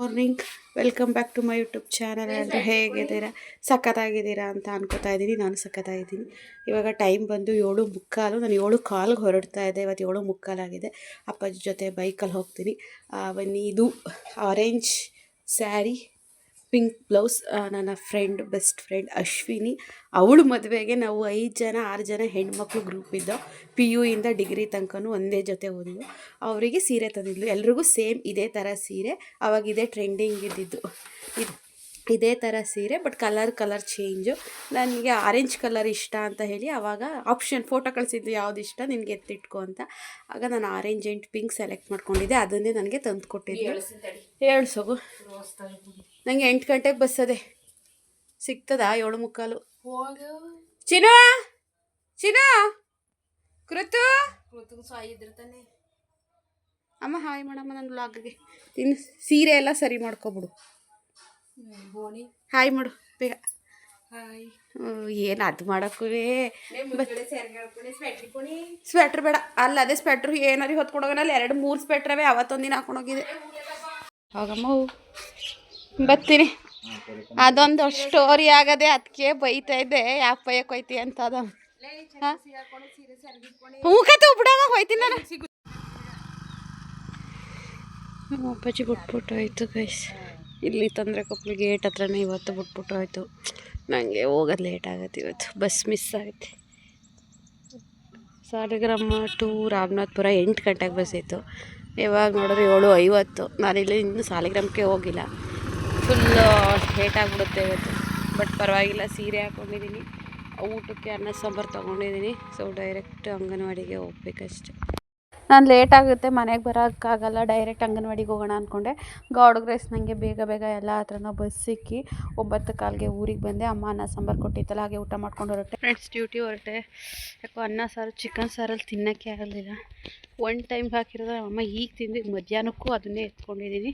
Morning welcome back to my YouTube channel ಎಲ್ಲರೂ ಹೇಗಿದ್ದೀರಾ? ಸಖತ್ತಾಗಿದ್ದೀರಾ ಅಂತ ಅನ್ಕೋತಾ ಇದ್ದೀನಿ. ನಾನು ಸಖತ್ತಾಗಿದ್ದೀನಿ ಇವಾಗ ಟೈಮ್ ಬಂದು ಏಳು ಮುಕ್ಕಾಲು, ನಾನು ಏಳು ಕಾಲ್ಗೆ ಹೊರಡ್ತಾ ಇದ್ದೆ. ಇವತ್ತು ಏಳು ಮುಕ್ಕಾಲಾಗಿದೆ. ಅಪ್ಪಾಜಿ ಜೊತೆ ಬೈಕಲ್ಲಿ ಹೋಗ್ತೀನಿ. ಬನ್ನಿ. ಇದು ಆರೆಂಜ್ ಸ್ಯಾರಿ ಪಿಂಕ್ ಬ್ಲೌಸ್ ನನ್ನ ಫ್ರೆಂಡ್ ಬೆಸ್ಟ್ ಫ್ರೆಂಡ್ ಅಶ್ವಿನಿ. ಅವಳು ಮದುವೆಗೆ ನಾವು ಐದು ಜನ ಆರು ಜನ ಹೆಣ್ಮಕ್ಳು ಗ್ರೂಪ್ ಇದ್ದೋ ಪಿ ಯು ಇಂದ ಡಿಗ್ರಿ ತನಕನೂ ಒಂದೇ ಜೊತೆ ಓದಿದ್ವು. ಅವರಿಗೆ ಸೀರೆ ತಂದಿದ್ಲು. ಎಲ್ರಿಗೂ ಸೇಮ್ ಇದೇ ಥರ ಸೀರೆ ಅವಾಗ ಇದೇ ಟ್ರೆಂಡಿಂಗ್ ಇದ್ದಿದ್ದು. ಇದು ಇದೇ ಥರ ಸೀರೆ ಬಟ್ ಕಲರ್ ಕಲರ್ ಚೇಂಜು. ನನಗೆ ಆರೆಂಜ್ ಕಲರ್ ಇಷ್ಟ ಅಂತ ಹೇಳಿ ಆವಾಗ ಆಪ್ಷನ್ ಫೋಟೋ ಕಳಿಸಿದ್ದು ಯಾವ್ದು ಇಷ್ಟ ನಿನಗೆ ಎತ್ತಿಟ್ಕೊ ಅಂತ. ಆಗ ನಾನು ಆರೆಂಜ್ ಆ್ಯಂಡ್ ಪಿಂಕ್ ಸೆಲೆಕ್ಟ್ ಮಾಡ್ಕೊಂಡಿದ್ದೆ. ಅದನ್ನೇ ನನಗೆ ತಂದು ಕೊಟ್ಟಿದ್ದೆ ಹೇಳು ನನಗೆ ಎಂಟು ಗಂಟೆಗೆ ಬಸ್ ಅದೆ. ಸಿಗ್ತದಾ ಏಳು ಮುಕ್ಕಾಲು? ಚಿನಾ ಚಿನ್ನು! ಕೃತು! ಅಮ್ಮ ಹಾಯ್ ಮಾಡಮ್ಮ ನನ್ನ ಲಾಗ್ಗೆ ಇನ್ನು ಸೀರೆ ಎಲ್ಲ ಸರಿ ಮಾಡ್ಕೊಬಿಡು. ಹಾಯ್ ಮಾಡು ಬೇಗ. ಏನು ಅದು ಮಾಡೋಕ್ಕೂ ಸ್ವೆಟ್ರ್ ಬೇಡ. ಅಲ್ಲ ಅದೇ ಸ್ವೆಟ್ರ್ ಏನಾರು ಹೊತ್ಕೊಂಡೋಗೋಣ ಅಲ್ಲಿ ಎರಡು ಮೂರು ಸ್ವೆಟ್ರವೇ ಅವತ್ತೊಂದಿನ ಹಾಕೊಂಡೋಗಿದೆ ಹೋಗಮ್ಮ ಹೋಗು. ಬರ್ತೀನಿ. ಅದೊಂದು ಸ್ಟೋರಿ ಆಗದೆ ಅದಕ್ಕೆ ಬೈತಾ ಇದ್ದೆ. ಯಾಕೆ ಬೈಯಕ್ಕೆ ಹೋಯ್ತಿ ಅಂತ ಅದ. ಹ್ಞೂ ಕತೆ ಬಿಡವ ಹೋಯ್ತೀನಿ ನಾನು. ನಮ್ಮ ಅಪ್ಪಾಜಿ ಬಿಟ್ಬಿಟ್ಟು ಹೋಯ್ತು ಗೈಸ್ ಇಲ್ಲಿ ತೊಂದರೆ ಕೊಪ್ಪಳು ಗೇಟ್ ಹತ್ರನೇ ಇವತ್ತು ಬಿಟ್ಬಿಟ್ಟು ಹೋಯ್ತು. ನನಗೆ ಹೋಗೋದು ಲೇಟ್ ಆಗುತ್ತೆ ಇವತ್ತು. ಬಸ್ ಮಿಸ್ ಆಗುತ್ತೆ. ಸಾಲಿಗ್ರಾಮ ಟು ರಾಮನಾಥ್ಪುರ ಎಂಟು ಗಂಟೆಗೆ ಬಸ್ ಇತ್ತು. ಇವಾಗ ನೋಡಿದ್ರೆ ಏಳು ಐವತ್ತು. ನಾನಿಲ್ಲಿ ಇನ್ನೂ ಸಾಲಿಗ್ರಾಮಕ್ಕೆ ಹೋಗಿಲ್ಲ. ಫುಲ್ಲು ಲೇಟ್ ಆಗಿಬಿಡುತ್ತೆ ಇವತ್ತು. ಬಟ್ ಪರವಾಗಿಲ್ಲ, ಸೀರೆ ಹಾಕ್ಕೊಂಡಿದ್ದೀನಿ ಊಟಕ್ಕೆ ಅನ್ನ ಸಾಂಬಾರು ತೊಗೊಂಡಿದ್ದೀನಿ ಸೊ ಡೈರೆಕ್ಟ್ ಅಂಗನವಾಡಿಗೆ ಹೋಗ್ಬೇಕಷ್ಟೆ. ನಾನು ಲೇಟ್ ಆಗುತ್ತೆ, ಮನೆಗೆ ಬರೋಕ್ಕಾಗಲ್ಲ. ಡೈರೆಕ್ಟ್ ಅಂಗನವಾಡಿಗೆ ಹೋಗೋಣ ಅಂದ್ಕೊಂಡೆ ಗಾಡ್ ಗ್ರೇಸ್ ನನಗೆ ಬೇಗ ಬೇಗ ಎಲ್ಲ ಹತ್ರನೂ ಬಸ್ ಸಿಕ್ಕಿ ಒಂಬತ್ತು ಕಾಲಿಗೆ ಊರಿಗೆ ಬಂದೆ. ಅಮ್ಮ ಅನ್ನ ಸಾಂಬಾರು ಕೊಟ್ಟಿತ್ತಲ್ಲ, ಹಾಗೆ ಊಟ ಮಾಡ್ಕೊಂಡು ಹೊರಟೆ. ಫ್ರೆಂಡ್ಸ್ ಡ್ಯೂಟಿ ಹೊರಟೆ. ಯಾಕೋ ಅನ್ನ ಸಾರು ಚಿಕನ್ ಸಾರಲ್ಲಿ ತಿನ್ನೋಕ್ಕೆ ಆಗಲಿಲ್ಲ. ಒನ್ ಟೈಮ್ ಹಾಕಿರೋದು ಅಮ್ಮ, ಈಗ ತಿಂದು ಮಧ್ಯಾಹ್ನಕ್ಕೂ ಅದನ್ನೇ ಎತ್ಕೊಂಡಿದ್ದೀನಿ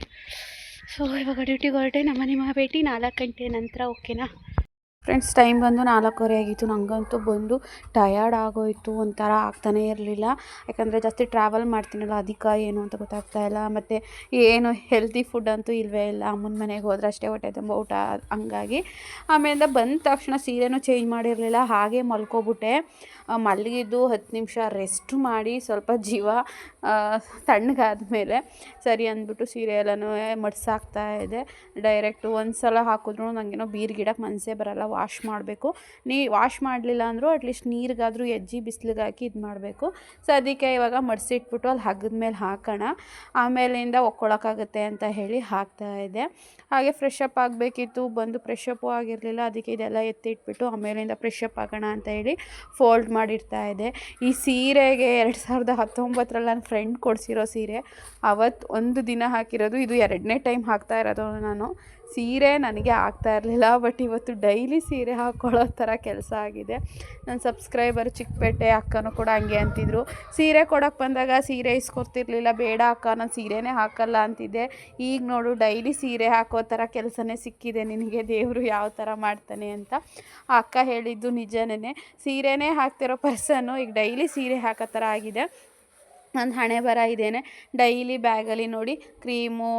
ಸೊ ಇವಾಗ ಡ್ಯೂಟಿಗೆ ಹೊರಟೆ ನಮ್ಮ ನಿಮ್ಮ ಭೇಟಿ ನಾಲ್ಕು ಗಂಟೆ ನಂತರ ಓಕೆನಾ ಫ್ರೆಂಡ್ಸ್ ಟೈಮ್ ಬಂದು ನಾಲ್ಕೂವರೆ ಆಗಿತ್ತು. ನನಗಂತೂ ಬಂದು ಟಯರ್ಡ್ ಆಗೋಯಿತು. ಒಂಥರ ಆಗ್ತಾನೇ ಇರಲಿಲ್ಲ. ಯಾಕಂದರೆ ಜಾಸ್ತಿ ಟ್ರಾವೆಲ್ ಮಾಡ್ತೀನಲ್ಲ ಅದಕ್ಕೆ ಏನು ಅಂತ ಗೊತ್ತಾಗ್ತಾ ಇಲ್ಲ. ಮತ್ತು ಏನು ಹೆಲ್ದಿ ಫುಡ್ ಅಂತೂ ಇಲ್ಲವೇ ಇಲ್ಲ. ಅಮ್ಮನ ಮನೆಗೆ ಹೋದ್ರೆ ಅಷ್ಟೇ ಹೊಟ್ಟೆ ತುಂಬ ಊಟ ಹಂಗಾಗಿ. ಆಮೇಲಿಂದ ಬಂದ ತಕ್ಷಣ ಸೀರೆನೂ ಚೇಂಜ್ ಮಾಡಿರಲಿಲ್ಲ. ಹಾಗೆ ಮಲ್ಕೋಬಿಟ್ಟೆ. ಮಲಗಿದ್ದು ಹತ್ತು ನಿಮಿಷ ರೆಸ್ಟ್ ಮಾಡಿ ಸ್ವಲ್ಪ ಜೀವ ತಣ್ಣಗಾದ ಮೇಲೆ ಸರಿ ಅಂದ್ಬಿಟ್ಟು ಸೀರೆ ಎಲ್ಲನೂ ಮಡ್ಸಾಗ್ತಾ ಇದೆ. ಡೈರೆಕ್ಟು ಒಂದು ಸಲ ಹಾಕಿದ್ರು ನನಗೇನೋ ಬೀರ್ಗಿಡಕ್ಕೆ ಮನಸ್ಸೇ ಬರಲ್ಲ. ವಾಶ್ ಮಾಡಬೇಕು. ನೀ, ವಾಶ್ ಮಾಡಲಿಲ್ಲ ಅಂದರೂ ಅಟ್ಲೀಸ್ಟ್ ನೀರಿಗಾದರೂ ಎಜ್ಜಿ ಬಿಸಿಲಿಗೆ ಹಾಕಿ ಇದು ಮಾಡಬೇಕು. ಸೊ ಅದಕ್ಕೆ ಇವಾಗ ಮಡಿಸಿಟ್ಬಿಟ್ಟು ಅಲ್ಲಿ ಹಗ್ಗದ ಮೇಲೆ ಹಾಕೋಣ. ಆಮೇಲಿಂದ ಒಕ್ಕೊಳಕ್ಕಾಗುತ್ತೆ ಅಂತ ಹೇಳಿ ಹಾಕ್ತಾ ಇದೆ ಹಾಗೆ ಫ್ರೆಶ್ ಅಪ್ ಆಗಬೇಕಿತ್ತು. ಬಂದು ಫ್ರೆಶ್ ಅಪ್ಪು ಆಗಿರಲಿಲ್ಲ. ಅದಕ್ಕೆ ಇದೆಲ್ಲ ಎತ್ತಿಟ್ಬಿಟ್ಟು ಆಮೇಲಿಂದ ಫ್ರೆಶ್ ಅಪ್ ಆಗೋಣ ಅಂತ ಹೇಳಿ ಫೋಲ್ಡ್ ಮಾಡಿರ್ತಾ ಇದೆ ಈ ಸೀರೆಗೆ ಎರಡು ಸಾವಿರದ ಹತ್ತೊಂಬತ್ತರಲ್ಲಿ ನನ್ನ ಫ್ರೆಂಡ್ ಕೊಡಿಸಿರೋ ಸೀರೆ ಅವತ್ತು ಒಂದು ದಿನ ಹಾಕಿರೋದು. ಇದು ಎರಡನೇ ಟೈಮ್ ಹಾಕ್ತಾ ಇರೋದು ನಾನು. ಸೀರೆ ನನಗೆ ಆಗ್ತಾ ಇರಲಿಲ್ಲ ಬಟ್ ಇವತ್ತು ಡೈಲಿ ಸೀರೆ ಹಾಕ್ಕೊಳ್ಳೋ ಥರ ಕೆಲಸ ಆಗಿದೆ. ನನ್ನ ಸಬ್ಸ್ಕ್ರೈಬರ್ ಚಿಕ್ಕಪೇಟೆ ಅಕ್ಕನೂ ಕೂಡ ಹಂಗೆ ಅಂತಿದ್ರು. ಸೀರೆ ಕೊಡೋಕ್ಕೆ ಬಂದಾಗ ಸೀರೆ ಇಸ್ಕೊಡ್ತಿರ್ಲಿಲ್ಲ ಬೇಡ ಅಕ್ಕ, ನಾನು ಸೀರೆನೇ ಹಾಕಲ್ಲ ಅಂತಿದ್ದೆ. ಈಗ ನೋಡು ಡೈಲಿ ಸೀರೆ ಹಾಕೋ ಥರ ಕೆಲಸನೇ ಸಿಕ್ಕಿದೆ, ನಿನಗೆ ದೇವರು ಯಾವ ಥರ ಮಾಡ್ತಾನೆ ಅಂತ. ಅಕ್ಕ ಹೇಳಿದ್ದು ನಿಜನೇ ಸೀರೆನೇ ಹಾಕ್ತಿರೋ ಪರ್ಸನ್ನು ಈಗ ಡೈಲಿ ಸೀರೆ ಹಾಕೋ ಥರ ಆಗಿದೆ. ನನ್ನ ಹಣೆ ಬರ ಇದೇನೆ. ಡೈಲಿ ಬ್ಯಾಗಲ್ಲಿ ನೋಡಿ ಕ್ರೀಮು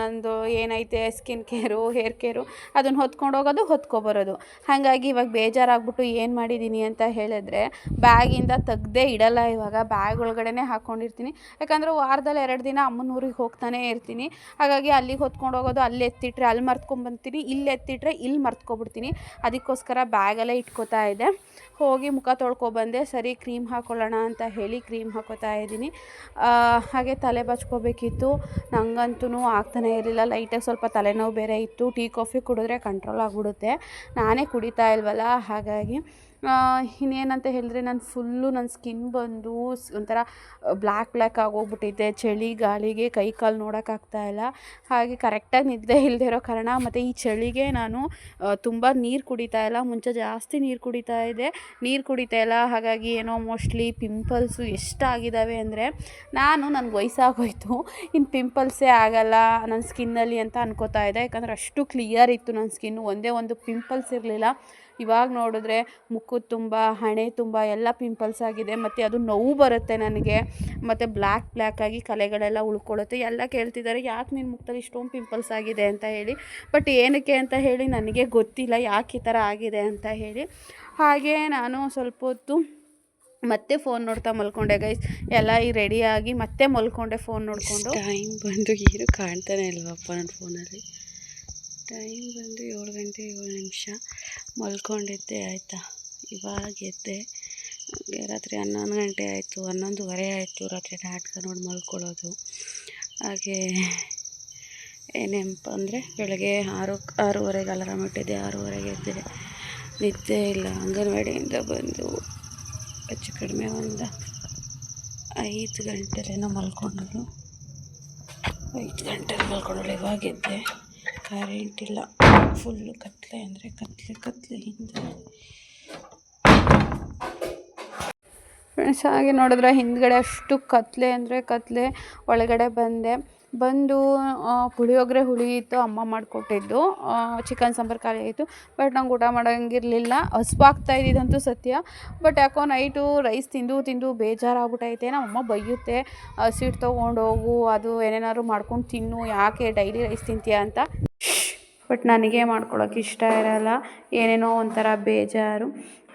ನಂದು ಏನೈತೆ, ಸ್ಕಿನ್ ಕೇರು, ಹೇರ್ ಕೇರು, ಅದನ್ನು ಹೊತ್ಕೊಂಡು ಹೋಗೋದು ಹೊತ್ಕೊಬರೋದು ಹಾಗಾಗಿ ಇವಾಗ ಬೇಜಾರಾಗ್ಬಿಟ್ಟು ಏನು ಮಾಡಿದ್ದೀನಿ ಅಂತ ಹೇಳಿದ್ರೆ ಬ್ಯಾಗಿಂದ ತೆಗ್ದೇ ಇಡಲ್ಲ ಇವಾಗ. ಬ್ಯಾಗ್ ಒಳಗಡೆನೇ ಹಾಕ್ಕೊಂಡಿರ್ತೀನಿ ಯಾಕಂದರೆ ವಾರದಲ್ಲಿ ಎರಡು ದಿನ ಅಮ್ಮನ ಊರಿಗೆ ಹೋಗ್ತಾನೇ ಇರ್ತೀನಿ. ಹಾಗಾಗಿ ಅಲ್ಲಿಗೆ ಹೊತ್ಕೊಂಡು ಹೋಗೋದು, ಅಲ್ಲಿ ಎತ್ತಿಟ್ರೆ ಅಲ್ಲಿ ಮರ್ತ್ಕೊಂಡ್ಬಂತೀನಿ ಇಲ್ಲಿ ಎತ್ತಿಟ್ರೆ ಇಲ್ಲಿ ಮರ್ತ್ಕೊಬಿಡ್ತೀನಿ. ಅದಕ್ಕೋಸ್ಕರ ಬ್ಯಾಗಲ್ಲೇ ಇಟ್ಕೋತಾ ಇದೆ ಹೋಗಿ ಮುಖ ತೊಳ್ಕೊಬಂದೆ ಸರಿ ಕ್ರೀಮ್ ಹಾಕ್ಕೊಳ್ಳೋಣ ಅಂತ ಹೇಳಿ ಕ್ರೀಮ್ ಹಾಕೋತಾ ಇದ್ದೀನಿ. ಹಾಗೆ ತಲೆ ಬಚ್ಕೋಬೇಕಿತ್ತು. ನನಗಂತೂ ಆಗ್ತಾನೆ ಇರಲಿಲ್ಲ. ಲೈಟಾಗಿ ಸ್ವಲ್ಪ ತಲೆನೋವು ಬೇರೆ ಇತ್ತು. ಟೀ ಕಾಫಿ ಕುಡಿದ್ರೆ ಕಂಟ್ರೋಲ್ ಆಗಿಬಿಡುತ್ತೆ. ನಾನೇ ಕುಡಿತಾ ಇಲ್ವಲ್ಲ? ಹಾಗಾಗಿ ಇನ್ನೇನಂತ ಹೇಳಿದ್ರೆ ನಾನು ಫುಲ್ಲು ನನ್ನ ಸ್ಕಿನ್ ಬಂದು ಒಂಥರ ಬ್ಲ್ಯಾಕ್ ಬ್ಲ್ಯಾಕ್ ಆಗೋಗ್ಬಿಟ್ಟಿದ್ದೆ ಚಳಿ ಗಾಳಿಗೆ ಕೈ ಕಾಲು ನೋಡೋಕ್ಕಾಗ್ತಾ ಇಲ್ಲ. ಹಾಗೆ ಕರೆಕ್ಟಾಗಿ ನಿದ್ದೆ ಇಲ್ಲದೆ ಇರೋ ಕಾರಣ ಮತ್ತು ಈ ಚಳಿಗೆ ನಾನು ತುಂಬ ನೀರು ಕುಡಿತಾ ಇಲ್ಲ. ಮುಂಚೆ ಜಾಸ್ತಿ ನೀರು ಕುಡಿತಾ ಇದೆ ನೀರು ಕುಡಿತಾ ಇಲ್ಲ. ಹಾಗಾಗಿ ಏನೋ ಮೋಸ್ಟ್ಲಿ ಪಿಂಪಲ್ಸು ಎಷ್ಟಾಗಿದ್ದಾವೆ ಅಂದರೆ, ನಾನು ನನಗೆ ವಯಸ್ಸಾಗೋಯ್ತು. ಇನ್ನು ಪಿಂಪಲ್ಸೇ ಆಗಲ್ಲ ನನ್ನ ಸ್ಕಿನ್ನಲ್ಲಿ ಅಂತ ಅನ್ಕೋತಾ ಇದ್ದೆ. ಯಾಕಂದರೆ ಅಷ್ಟು ಕ್ಲಿಯರ್ ಇತ್ತು ನನ್ನ ಸ್ಕಿನ್ನು ಒಂದೇ ಒಂದು ಪಿಂಪಲ್ಸ್ ಇರಲಿಲ್ಲ. ಇವಾಗ ನೋಡಿದ್ರೆ ಮುಖದ ತುಂಬ, ಹಣೆ ತುಂಬ, ಎಲ್ಲ ಪಿಂಪಲ್ಸ್ ಆಗಿದೆ. ಮತ್ತು ಅದು ನೋವು ಬರುತ್ತೆ ನನಗೆ. ಮತ್ತು ಬ್ಲ್ಯಾಕ್ ಬ್ಲ್ಯಾಕ್ ಆಗಿ ಕಲೆಗಳೆಲ್ಲ ಉಳ್ಕೊಳ್ಳುತ್ತೆ. ಎಲ್ಲ ಕೇಳ್ತಿದ್ದಾರೆ, ಯಾಕೆ ನಿನ್ನ ಮುಖದಲ್ಲಿ ಇಷ್ಟೊಂದು ಪಿಂಪಲ್ಸ್ ಆಗಿದೆ? ಅಂತ ಹೇಳಿ. ಬಟ್ ಏನಕ್ಕೆ ಅಂತ ಹೇಳಿ ನನಗೆ ಗೊತ್ತಿಲ್ಲ, ಯಾಕೆ ಈ ಥರ ಆಗಿದೆ ಅಂತ ಹೇಳಿ. ಹಾಗೆ ನಾನು ಸ್ವಲ್ಪ ಹೊತ್ತು ಮತ್ತೆ ಫೋನ್ ನೋಡ್ತಾ ಮಲ್ಕೊಂಡೆ ಗೈಸ್ ಎಲ್ಲ ಈ ರೆಡಿಯಾಗಿ ಮತ್ತೆ ಮಲ್ಕೊಂಡೆ ಫೋನ್ ನೋಡಿಕೊಂಡು. ಟೈಮ್ ಬಂದು ಏನು ಕಾಣ್ತಾನೆ ಇಲ್ವಪ್ಪ ನನ್ನ ಫೋನಲ್ಲಿ ಟೈಮ್ ಬಂದು ಏಳು ಗಂಟೆ ಏಳು ನಿಮಿಷ. ಮಲ್ಕೊಂಡಿದ್ದೆ ಆಯಿತಾ. ಇವಾಗ ಎದ್ದೆ. ರಾತ್ರಿ ಹನ್ನೊಂದು ಗಂಟೆ ಆಯಿತು. ಹನ್ನೊಂದುವರೆ ಆಯಿತು ರಾತ್ರಿ ನಾಟಕ ನೋಡಿ ಮಲ್ಕೊಳ್ಳೋದು. ಹಾಗೆ ಏನೇನಪ್ಪ ಅಂದರೆ ಬೆಳಗ್ಗೆ ಆರು, ಆರೂವರೆಗೆ ಅಲಾರಾಮ್ ಇಟ್ಟಿದ್ದೆ. ಆರೂವರೆಗೆ ಎದ್ದೆ ನಿದ್ದೆ ಇಲ್ಲ. ಅಂಗನವಾಡಿಯಿಂದ ಬಂದು ಹೆಚ್ಚು ಕಡಿಮೆ ಒಂದು ಐದು ಗಂಟೆಲೇನೋ ಮಲ್ಕೊಂಡಳು. ಐದು ಗಂಟೆಲಿ ಮಲ್ಕೊಂಡಳು. ಇವಾಗ ಎದ್ದೆ. ಕರೆಂಟ್ ಇಲ್ಲ. ಫುಲ್ಲು ಕತ್ಲೆ ಅಂದರೆ ಕತ್ಲೆ ಕತ್ಲೆ ಹಿಂದೆ. ಫ್ರೆಂಡ್ಸ್ ಹಾಗೆ ನೋಡಿದ್ರೆ ಹಿಂದ್ಗಡೆ ಅಷ್ಟು ಕತ್ಲೆ ಅಂದರೆ ಕತ್ಲೆ, ಒಳಗಡೆ ಬಂದೆ. ಬಂದು ಪುಳಿಯೋಗರೆ ಹುಳಿ ಇತ್ತು, ಅಮ್ಮ ಮಾಡಿಕೊಟ್ಟಿದ್ದು. ಚಿಕನ್ ಸಾಂಬಾರು ಖಾಲಿ ಆಯಿತು. ಬಟ್ ನಂಗೆ ಊಟ ಮಾಡೋಂಗಿರಲಿಲ್ಲ. ಹಸ್ವಾಗ್ತಾ ಇದ್ದಿದ್ದಂತೂ ಸತ್ಯ. ಬಟ್ ಯಾಕೋ ನೈಟು ರೈಸ್ ತಿಂದು ತಿಂದು ಬೇಜಾರಾಗ್ಬಿಟ್ಟೈತೆ ನಮ್ಮಮ್ಮ ಬೈಯುತ್ತೆ. ಸ್ವೀಟ್ ಹೋಗು ಅದು ಏನೇನಾದ್ರು ಮಾಡ್ಕೊಂಡು ತಿನ್ನು. ಯಾಕೆ ಡೈಲಿ ರೈಸ್ ತಿಂತೀಯ ಅಂತ. ಬಟ್ ನನಗೆ ಮಾಡ್ಕೊಳಕ್ಕೆ ಇಷ್ಟ ಇರಲ್ಲ. ಏನೇನೋ ಒಂಥರ ಬೇಜಾರು.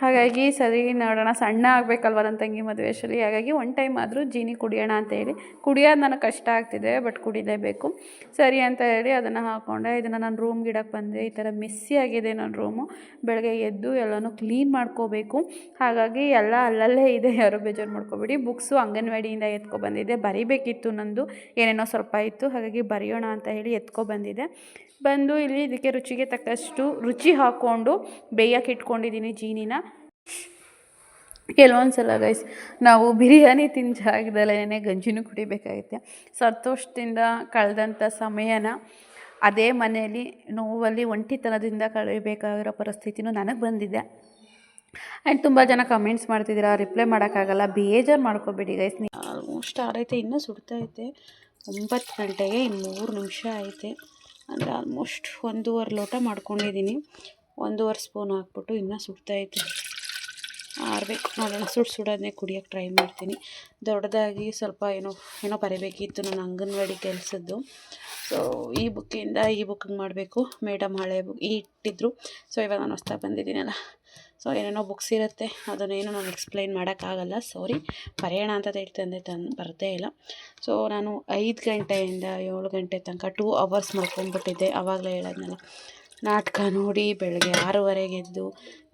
ಹಾಗಾಗಿ ಸರಿ ನೋಡೋಣ. ಸಣ್ಣ ಆಗಬೇಕಲ್ವ ನನ್ನ ತಂಗಿ ಮದುವೆ ಹಾಗಾಗಿ ಒನ್ ಟೈಮ್ ಆದರೂ ಜೀನಿ ಕುಡಿಯೋಣ ಅಂತ ಹೇಳಿ. ಕುಡಿಯೋದು ನನಗೆ ಕಷ್ಟ ಆಗ್ತಿದೆ ಬಟ್ ಕುಡಿಲೇಬೇಕು. ಸರಿ ಅಂತ ಹೇಳಿ ಅದನ್ನು ಹಾಕ್ಕೊಂಡೆ ಇದನ್ನು ನಾನು ರೂಮ್ ಗಿಡಕ್ಕೆ ಬಂದೆ. ಈ ಥರ ಮಿಸ್ಸಿ ಆಗಿದೆ ನನ್ನ ರೂಮು ಬೆಳಗ್ಗೆ ಎದ್ದು ಎಲ್ಲನೂ ಕ್ಲೀನ್ ಮಾಡ್ಕೋಬೇಕು. ಹಾಗಾಗಿ ಎಲ್ಲ ಅಲ್ಲಲ್ಲೇ ಇದೆ. ಯಾರು ಬೇಜಾರು ಮಾಡ್ಕೋಬೇಡಿ. ಬುಕ್ಸು ಅಂಗನವಾಡಿಯಿಂದ ಎತ್ಕೊ ಬಂದಿದೆ ಬರಿಬೇಕಿತ್ತು ನಂದು. ಏನೇನೋ ಸ್ವಲ್ಪ ಇತ್ತು. ಹಾಗಾಗಿ ಬರೆಯೋಣ ಅಂತ ಹೇಳಿ ಎತ್ಕೊ ಬಂದಿದೆ ಬಂದು ಇಲ್ಲಿ ಇದಕ್ಕೆ ರುಚಿಗೆ ತಕ್ಕಷ್ಟು ರುಚಿ ಹಾಕ್ಕೊಂಡು ಬೇಯಕ್ಕೆ ಇಟ್ಕೊಂಡಿದ್ದೀನಿ ಜೀನಿನ. ಕೆಲವೊಂದು ಸಲ ಗೈಸ್ ನಾವು ಬಿರಿಯಾನಿ ತಿಂದ ಜಾಗದಲ್ಲೇ ಗಂಜಿನೂ ಕುಡಿಬೇಕಾಗುತ್ತೆ. ಸಂತೋಷದಿಂದ ಕಳೆದಂಥ ಸಮಯನ ಅದೇ ಮನೆಯಲ್ಲಿ ನೋವಲ್ಲಿ ಒಂಟಿತನದಿಂದ ಕಳೆಯಬೇಕಾಗಿರೋ ಪರಿಸ್ಥಿತಿನೂ ನನಗೆ ಬಂದಿದೆ. ಆ್ಯಂಡ್ ತುಂಬ ಜನ ಕಮೆಂಟ್ಸ್ ಮಾಡ್ತಿದ್ದೀರಾ ರಿಪ್ಲೈ ಮಾಡೋಕ್ಕಾಗಲ್ಲ, ಬೇಜಾರು ಮಾಡ್ಕೋಬೇಡಿ ಗೈಸ್ ನೀವು ಆಲ್ಮೋಸ್ಟ್ ಆರೈತೆ ಇನ್ನೂ ಸುಡ್ತೈತೆ ಒಂಬತ್ತು ಗಂಟೆಗೆ ಇನ್ನು ಮೂರು ನಿಮಿಷ ಐತೆ ಅಂದರೆ ಆಲ್ಮೋಸ್ಟ್ ಒಂದೂವರೆ ಲೋಟ ಮಾಡ್ಕೊಂಡಿದ್ದೀನಿ. ಒಂದೂವರೆ ಸ್ಪೂನ್ ಹಾಕ್ಬಿಟ್ಟು ಇನ್ನೂ ಸುಡ್ತೈತೆ ಆರ್ಬೇಕು ನೋಡೋಣ ಸುಡು ಸುಡೋದನ್ನೇ ಕುಡಿಯೋಕ್ಕೆ ಟ್ರೈ ಮಾಡ್ತೀನಿ. ದೊಡ್ಡದಾಗಿ ಸ್ವಲ್ಪ ಏನೋ ಏನೋ ಬರೀಬೇಕಿತ್ತು ನನ್ನ ಅಂಗನವಾಡಿ ಕೆಲಸದ್ದು. ಸೊ ಈ ಬುಕ್ಕಿಂದ ಈ ಬುಕ್ಕಿಂಗ್ ಮಾಡಬೇಕು. ಮೇಡಮ್ ಹಳೆ ಬುಕ್ ಈ ಇಟ್ಟಿದ್ರು. ಸೊ ಇವಾಗ ನಾನು ಹೊಸ್ತಾ ಬಂದಿದ್ದೀನಲ್ಲ. ಸೊ ಏನೇನೋ ಬುಕ್ಸ್ ಇರುತ್ತೆ, ಅದನ್ನೇನು ನಾನು ಎಕ್ಸ್ಪ್ಲೈನ್ ಮಾಡೋಕ್ಕಾಗಲ್ಲ. ಸಾರಿ ಬರೆಯೋಣ ಅಂತ ತಂದೆ ತಂದು ಬರದೇ ಇಲ್ಲ. ಸೊ ನಾನು ಐದು ಗಂಟೆಯಿಂದ ಏಳು ಗಂಟೆ ತನಕ ಟೂ ಅವರ್ಸ್ ಮಲ್ಕೊಂಡ್ಬಿಟ್ಟಿದ್ದೆ. ಆವಾಗಲೇ ಹೇಳೋದ್ನಲ್ಲ. ನಾಟಕ ನೋಡಿ ಬೆಳಗ್ಗೆ ಆರೂವರೆಗೆ ಎದ್ದು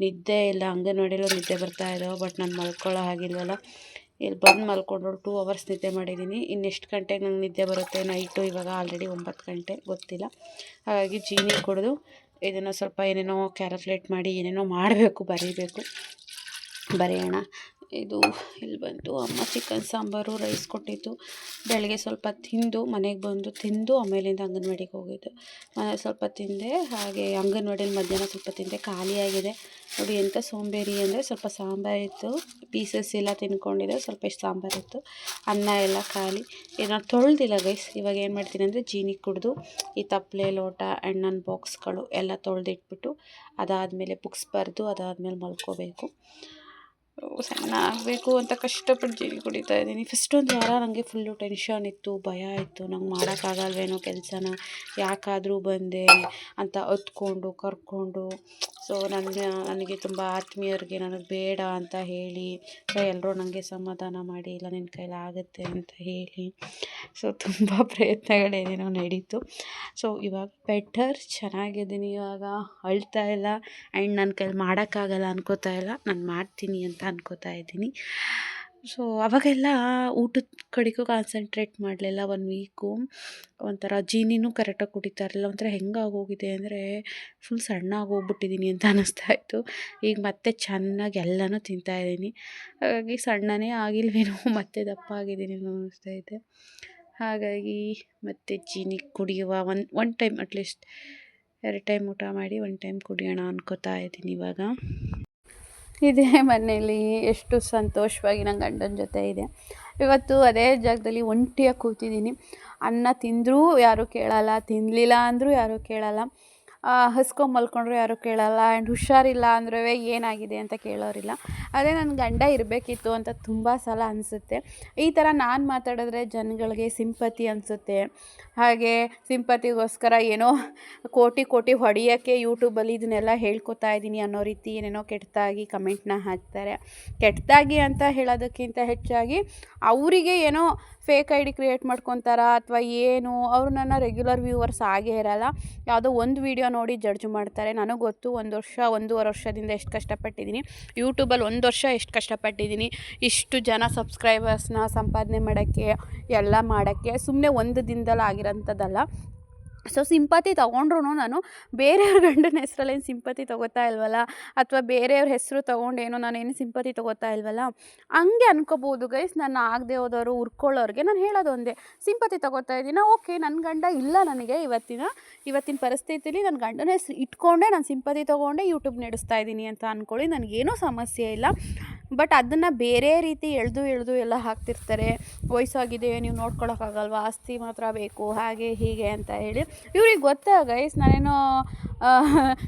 ನಿದ್ದೆ ಇಲ್ಲ, ಅಂಗನವಾಡಿಲೂ ನಿದ್ದೆ ಬರ್ತಾ ಇದ್ದಾವೆ ಬಟ್ ನಾನು ಮಲ್ಕೊಳ್ಳೋ ಹಾಗಿಲ್ವಲ್ಲ. ಇಲ್ಲಿ ಬಂದು ಮಲ್ಕೊಂಡು ಟೂ ಅವರ್ಸ್ ನಿದ್ದೆ ಮಾಡಿದ್ದೀನಿ ಇನ್ನೆಷ್ಟು ಗಂಟೆಗೆ ನಂಗೆ ನಿದ್ದೆ ಬರುತ್ತೆ? ನೈಟು ಇವಾಗ ಆಲ್ರೆಡಿ ಒಂಬತ್ತು ಗಂಟೆ, ಗೊತ್ತಿಲ್ಲ. ಹಾಗಾಗಿ ಜೀನಿ ಕುಡಿದು ಇದನ್ನು ಸ್ವಲ್ಪ ಏನೇನೋ ಕ್ಯಾಲ್ಕುಲೇಟ್ ಮಾಡಿ ಏನೇನೋ ಮಾಡಬೇಕು, ಬರೀಬೇಕು. ಬರೆಯೋಣ. ಇದು ಇಲ್ಲಿ ಬಂತು ಅಮ್ಮ ಚಿಕನ್ ಸಾಂಬಾರು ರೈಸ್ ಕೊಟ್ಟಿದ್ದು. ಬೆಳಗ್ಗೆ ಸ್ವಲ್ಪ ತಿಂದು ಮನೆಗೆ ಬಂದು ತಿಂದು ಆಮೇಲಿಂದ ಅಂಗನವಾಡಿಗೆ ಹೋಗಿದ್ದು. ಮನೆ ಸ್ವಲ್ಪ ತಿಂದೆ, ಹಾಗೆ ಅಂಗನವಾಡಿಯಲ್ಲಿ ಮಧ್ಯಾಹ್ನ ಸ್ವಲ್ಪ ತಿಂದೆ ಖಾಲಿಯಾಗಿದೆ ನೋಡಿ ಎಂಥ ಸೋಂಬೇರಿ ಅಂದರೆ ಸ್ವಲ್ಪ ಸಾಂಬಾರಿತ್ತು ಪೀಸಸ್ ಎಲ್ಲ ತಿನ್ಕೊಂಡಿದ್ದೆ, ಸ್ವಲ್ಪ ಇಷ್ಟು ಸಾಂಬಾರಿತ್ತು ಅನ್ನ ಎಲ್ಲ ಖಾಲಿ. ಏನೋ ತೊಳೆದಿಲ್ಲ ಗೈಸ್ ಇವಾಗ ಏನು ಮಾಡ್ತೀನಿ ಅಂದರೆ ಜೀನಿ ಕುಡಿದು, ಈ ತಪ್ಪಲೆ ಲೋಟ, ಎಣ್ಣನ ಬಾಕ್ಸ್ಗಳು ಎಲ್ಲ ತೊಳೆದಿಟ್ಬಿಟ್ಟು ಅದಾದಮೇಲೆ ಬುಕ್ಸ್ ಬರೆದು ಅದಾದಮೇಲೆ ಮಲ್ಕೋಬೇಕು. ಸಣ್ಣ ಆಗಬೇಕು ಅಂತ ಕಷ್ಟಪಟ್ಟು ಜೀವಿ ಕುಡಿತಾ ಇದ್ದೀನಿ. ಫಸ್ಟ್ ಒಂದು ವಾರ ನನಗೆ ಫುಲ್ಲು ಟೆನ್ಷನ್ ಇತ್ತು, ಭಯ ಇತ್ತು. ನಂಗೆ ಮಾಡೋಕ್ಕಾಗಲ್ವೇನೋ ಕೆಲಸನ, ಯಾಕಾದರೂ ಬಂದೆ ಅಂತ ಹೊತ್ಕೊಂಡು, ಕರ್ಕೊಂಡು. ಸೊ ನನ್ನ, ನನಗೆ ತುಂಬ ಆತ್ಮೀಯರಿಗೆ ನನಗೆ ಬೇಡ ಅಂತ ಹೇಳಿ ಸೊ ಎಲ್ಲರೂ ನನಗೆ ಸಮಾಧಾನ ಮಾಡಿ, ಇಲ್ಲ ನಿನ್ನ ಕೈಲಿ ಆಗುತ್ತೆ ಅಂತ ಹೇಳಿ. ಸೊ ತುಂಬ ಪ್ರಯತ್ನಗಳೇನೇನೋ ನಡೀತು. ಸೊ ಇವಾಗ ಬೆಟರ್ ಚೆನ್ನಾಗಿದ್ದೀನಿ. ಇವಾಗ ಅಳ್ತಾ ಇಲ್ಲ. ಆ್ಯಂಡ್ ನನ್ನ ಕೈಲಿ ಮಾಡೋಕ್ಕಾಗಲ್ಲ ಅನ್ಕೋತಾ ಇಲ್ಲ. ನಾನು ಮಾಡ್ತೀನಿ ಅಂತ ಅನ್ಕೋತಾ ಇದ್ದೀನಿ. ಸೊ ಅವಾಗೆಲ್ಲ ಊಟದ ಕಡೆಗೂ ಕಾನ್ಸಂಟ್ರೇಟ್ ಮಾಡಲಿಲ್ಲ ಒನ್ ವೀಕು ಒಂಥರ ಜೀನಿನೂ ಕರೆಕ್ಟಾಗಿ ಕುಡಿತಾ ಇರಲಿಲ್ಲ. ಒಂಥರ ಹೆಂಗಾಗೋಗಿದೆ ಅಂದರೆ ಫುಲ್ ಸಣ್ಣ ಆಗೋಗ್ಬಿಟ್ಟಿದ್ದೀನಿ ಅಂತ ಅನ್ನಿಸ್ತಾ ಇತ್ತು. ಈಗ ಮತ್ತೆ ಚೆನ್ನಾಗಿ ಎಲ್ಲನೂ ತಿಂತಾಯಿದ್ದೀನಿ ಹಾಗಾಗಿ ಸಣ್ಣನೇ ಆಗಿಲ್ವೇನೋ ಮತ್ತೆ ದಪ್ಪ ಆಗಿದ್ದೀನಿ ಅನ್ನಿಸ್ತಾ ಇದೆ. ಹಾಗಾಗಿ ಮತ್ತೆ ಜೀನಿ ಕುಡಿಯುವ one one time at least ಎರಡು ಟೈಮ್ ಊಟ ಮಾಡಿ ಒನ್ ಟೈಮ್ ಕುಡಿಯೋಣ ಅನ್ಕೋತಾ ಇದ್ದೀನಿ ಇವಾಗ. ಇದೇ ಮನೆಯಲ್ಲಿ, ಎಷ್ಟು ಸಂತೋಷವಾಗಿ ನನ್ನ ಗಂಡನ ಜೊತೆ ಇದೆ. ಇವತ್ತು ಅದೇ ಜಾಗದಲ್ಲಿ ಒಂಟಿಯಾಗಿ ಕೂತಿದ್ದೀನಿ. ಅನ್ನ ತಿಂದರೂ ಯಾರೂ ಕೇಳಲ್ಲ ತಿನ್ನಲಿಲ್ಲ ಅಂದರೂ ಯಾರೂ ಕೇಳಲ್ಲ. ಹಸ್ಕೊಂಡ್ ಮಲ್ಕೊಂಡ್ರು ಯಾರೂ ಕೇಳಲ್ಲ ಆ್ಯಂಡ್ ಹುಷಾರಿಲ್ಲ ಅಂದ್ರೆ ಏನಾಗಿದೆ ಅಂತ ಕೇಳೋರಿಲ್ಲ. ಅದೇ ನನ್ನ ಗಂಡ ಇರಬೇಕಿತ್ತು ಅಂತ ತುಂಬ ಸಲ ಅನಿಸುತ್ತೆ. ಈ ಥರ ನಾನು ಮಾತಾಡಿದ್ರೆ ಜನಗಳಿಗೆ ಸಿಂಪತಿ ಅನಿಸುತ್ತೆ. ಹಾಗೆ ಸಿಂಪತಿಗೋಸ್ಕರ ಏನೋ ಕೋಟಿ ಕೋಟಿ ಹೊಡೆಯೋಕ್ಕೆ ಯೂಟ್ಯೂಬಲ್ಲಿ ಇದನ್ನೆಲ್ಲ ಹೇಳ್ಕೊತಾ ಇದ್ದೀನಿ ಅನ್ನೋ ರೀತಿ ಏನೇನೋ ಕೆಟ್ಟದಾಗಿ ಕಮೆಂಟ್ನ ಹಾಕ್ತಾರೆ. ಕೆಟ್ಟದಾಗಿ ಅಂತ ಹೇಳೋದಕ್ಕಿಂತ ಹೆಚ್ಚಾಗಿ ಅವರಿಗೆ ಏನೋ ಫೇಕ್ ಐ ಡಿ ಕ್ರಿಯೇಟ್ ಮಾಡ್ಕೊತಾರ ಅಥವಾ ಏನು? ಅವರು ನನ್ನ ರೆಗ್ಯುಲರ್ ವ್ಯೂವರ್ಸ್ ಆಗೇ ಇರಲ್ಲ. ಯಾವುದೋ ಒಂದು ವೀಡಿಯೋ ನೋಡಿ ಜಡ್ಜ್ ಮಾಡ್ತಾರೆ. ನನಗೆ ಗೊತ್ತು ಒಂದು ವರ್ಷ, ಒಂದೂವರೆ ವರ್ಷದಿಂದ ಎಷ್ಟು ಕಷ್ಟಪಟ್ಟಿದ್ದೀನಿ ಯೂಟ್ಯೂಬಲ್ಲಿ ಒಂದು ವರ್ಷ ಎಷ್ಟು ಕಷ್ಟಪಟ್ಟಿದ್ದೀನಿ ಇಷ್ಟು ಜನ ಸಬ್ಸ್ಕ್ರೈಬರ್ಸ್ನ ಸಂಪಾದನೆ ಮಾಡೋಕ್ಕೆ, ಎಲ್ಲ ಮಾಡೋಕ್ಕೆ ಸುಮ್ಮನೆ ಒಂದು ದಿನದಲ್ಲಿ ಆಗಿರೋಂಥದ್ದಲ್ಲ. ಸೊ ಸಿಂಪತಿ ತೊಗೊಂಡ್ರು ನಾನು ಬೇರೆಯವ್ರ ಗಂಡನ ಹೆಸ್ರಲ್ಲೇನು ಸಿಂಪತಿ ತೊಗೋತಾ ಇಲ್ವಲ್ಲ? ಅಥವಾ ಬೇರೆಯವ್ರ ಹೆಸರು ತೊಗೊಂಡೇನೋ ನಾನೇನು ಸಿಂಪತಿ ತೊಗೋತಾ ಇಲ್ವಲ್ಲ? ಹಂಗೆ ಅನ್ಕೋಬೋದು ಗೈಸ್ ನಾನು ಆಗದೆ ಹೋದವರು ಉರ್ಕೊಳ್ಳೋರಿಗೆ ನಾನು ಹೇಳೋದು ಒಂದೇ ಸಿಂಪತಿ ತೊಗೋತಾ ಇದ್ದೀನ? ಓಕೆ ನನ್ನ ಗಂಡ ಇಲ್ಲ ನನಗೆ ಇವತ್ತಿನ ಇವತ್ತಿನ ಪರಿಸ್ಥಿತಿಲಿ ನನ್ನ ಗಂಡನ ಹೆಸರು ಇಟ್ಕೊಂಡೆ, ನಾನು ಸಿಂಪತಿ ತೊಗೊಂಡೆ ಯೂಟ್ಯೂಬ್ ನಡೆಸ್ತಾ ಇದ್ದೀನಿ ಅಂತ ಅಂದ್ಕೊಳ್ಳಿ ನನಗೇನೂ ಸಮಸ್ಯೆ ಇಲ್ಲ. ಬಟ್ ಅದನ್ನು ಬೇರೆ ರೀತಿ ಎಳೆದು ಎಳೆದು ಎಲ್ಲ ಹಾಕ್ತಿರ್ತಾರೆ. ವಯಸ್ಸಾಗಿದೆ, ನೀವು ನೋಡ್ಕೊಳಕ್ಕಾಗಲ್ವಾ? ಆಸ್ತಿ ಮಾತ್ರ ಬೇಕು, ಹಾಗೆ ಹೀಗೆ ಅಂತ ಹೇಳಿ. ಇವ್ರಿಗೆ ಗೊತ್ತಾ ಗೈಸ್ ನಾನೇನೋ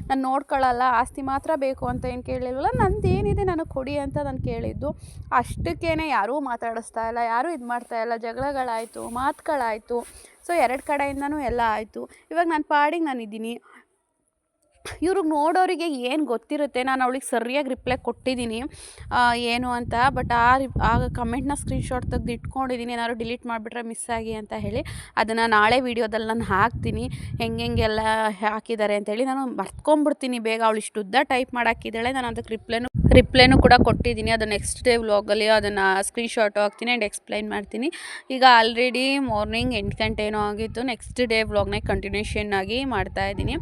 ನಾನು ನೋಡ್ಕೊಳ್ಳಲ್ಲ ಆಸ್ತಿ ಮಾತ್ರ ಬೇಕು ಅಂತ ಏನು ಕೇಳಿಲ್ವಲ್ಲ, ನಂದು ಏನಿದೆ ನನಗೆ ಕೊಡಿ ಅಂತ ನಾನು ಕೇಳಿದ್ದು. ಅಷ್ಟಕ್ಕೇ ಯಾರೂ ಮಾತಾಡಿಸ್ತಾ ಇಲ್ಲ, ಯಾರೂ ಇದು ಮಾಡ್ತಾ ಇಲ್ಲ, ಜಗಳಗಳಾಯಿತು, ಮಾತುಗಳಾಯಿತು. ಸೊ ಎರಡು ಕಡೆಯಿಂದನೂ ಎಲ್ಲ ಆಯಿತು. ಇವಾಗ ನಾನು ಪಾಡಿಗೆ ನಾನು ಇದ್ದೀನಿ. ಇವ್ರಿಗೆ ನೋಡೋರಿಗೆ ಏನು ಗೊತ್ತಿರುತ್ತೆ? ನಾನು ಅವಳಿಗೆ ಸರಿಯಾಗಿ ರಿಪ್ಲೈ ಕೊಟ್ಟಿದ್ದೀನಿ ಏನು ಅಂತ ಬಟ್ ಆ ರಿ, ಆ ಕಮೆಂಟ್ನ ಸ್ಕ್ರೀನ್ಶಾಟ್ ತೆಗೆದು ಇಟ್ಕೊಂಡಿದ್ದೀನಿ ಏನಾದ್ರು ಡಿಲೀಟ್ ಮಾಡಿಬಿಟ್ರೆ ಮಿಸ್ ಆಗಿ ಅಂತ ಹೇಳಿ ಅದನ್ನು ನಾಳೆ ವೀಡಿಯೋದಲ್ಲಿ ನಾನು ಹಾಕ್ತೀನಿ. ಹೆಂಗೆಲ್ಲ ಹಾಕಿದ್ದಾರೆ ಅಂತೇಳಿ ನಾನು ಮರ್ತ್ಕೊಂಡ್ಬಿಡ್ತೀನಿ. ಬೇಗ ಅವಳು ಇಷ್ಟು ಉದ್ದ ಟೈಪ್ ಮಾಡಾಕಿದ್ದಾಳೆ ನಾನು ಅದಕ್ಕೆ ರಿಪ್ಲೈನು ರಿಪ್ಲೈನು ಕೂಡ ಕೊಟ್ಟಿದ್ದೀನಿ. ಅದು ನೆಕ್ಸ್ಟ್ ಡೇ ವ್ಲಾಗಲ್ಲಿ ಅದನ್ನು ಸ್ಕ್ರೀನ್ಶಾಟು ಹಾಕ್ತೀನಿ ಆ್ಯಂಡ್ ಎಕ್ಸ್ಪ್ಲೈನ್ ಮಾಡ್ತೀನಿ. ಈಗ ಆಲ್ರೆಡಿ ಮಾರ್ನಿಂಗ್ ಎಂಟು ಗಂಟೆ ಏನೋ ಆಗಿತ್ತು ನೆಕ್ಸ್ಟ್ ಡೇ ವ್ಲಾಗ್ನ ಕಂಟಿನ್ಯೂಷನ್ ಆಗಿ ಮಾಡ್ತಾ ಇದ್ದೀನಿ.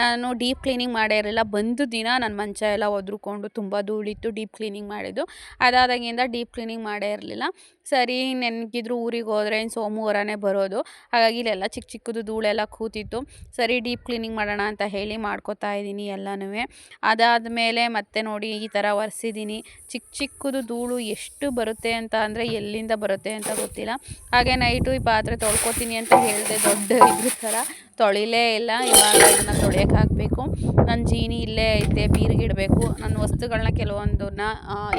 ನಾನು ಡೀಪ್ ಕ್ಲೀನಿಂಗ್ ಮಾಡೇ ಇರಲಿಲ್ಲ. ಬಂದು ದಿನ ನನ್ನ ಮಂಚ ಎಲ್ಲ ಒದ್ರುಕೊಂಡು ತುಂಬ ಧೂಳಿತ್ತು ಡೀಪ್ ಕ್ಲೀನಿಂಗ್ ಮಾಡಿದ್ದು. ಅದಾದಾಗಿಂದ ಡೀಪ್ ಕ್ಲೀನಿಂಗ್ ಮಾಡೇ ಇರಲಿಲ್ಲ. ಸರಿ, ನೆನಗಿದ್ರು ಊರಿಗೆ ಹೋದರೆ ಇನ್ನು ಸೋಮವಾರನೇ ಬರೋದು. ಹಾಗಾಗಿ ಇಲ್ಲೆಲ್ಲ ಚಿಕ್ಕ ಚಿಕ್ಕದು ಧೂಳೆಲ್ಲ ಕೂತಿತ್ತು. ಸರಿ ಡೀಪ್ ಕ್ಲೀನಿಂಗ್ ಮಾಡೋಣ ಅಂತ ಹೇಳಿ ಮಾಡ್ಕೋತಾ ಇದ್ದೀನಿ ಎಲ್ಲನೂ ಅದಾದಮೇಲೆ ಮತ್ತೆ ನೋಡಿ ಈ ಥರ ಒರೆಸಿದ್ದೀನಿ ಚಿಕ್ಕ ಚಿಕ್ಕದು ಧೂಳು ಎಷ್ಟು ಬರುತ್ತೆ ಅಂತ ಅಂದರೆ ಎಲ್ಲಿಂದ ಬರುತ್ತೆ ಅಂತ ಗೊತ್ತಿಲ್ಲ. ಹಾಗೆ ನೈಟು ಈ ಪಾತ್ರೆ ತೊಳ್ಕೊತೀನಿ ಅಂತ ಹೇಳಿದೆ ದೊಡ್ಡ ಇದ್ರ ಥರ. ತೊಳಿಲೇ ಇಲ್ಲ. ಇವಾಗ ಇದನ್ನು ತೊಳೆಯೋಕೆ ಹಾಕಬೇಕು ನನ್ನ ಜೀನಿ ಇಲ್ಲೇ ಐತೆ, ಬೀರ್ಗಿಡಬೇಕು. ನನ್ನ ವಸ್ತುಗಳನ್ನ ಕೆಲವೊಂದನ್ನ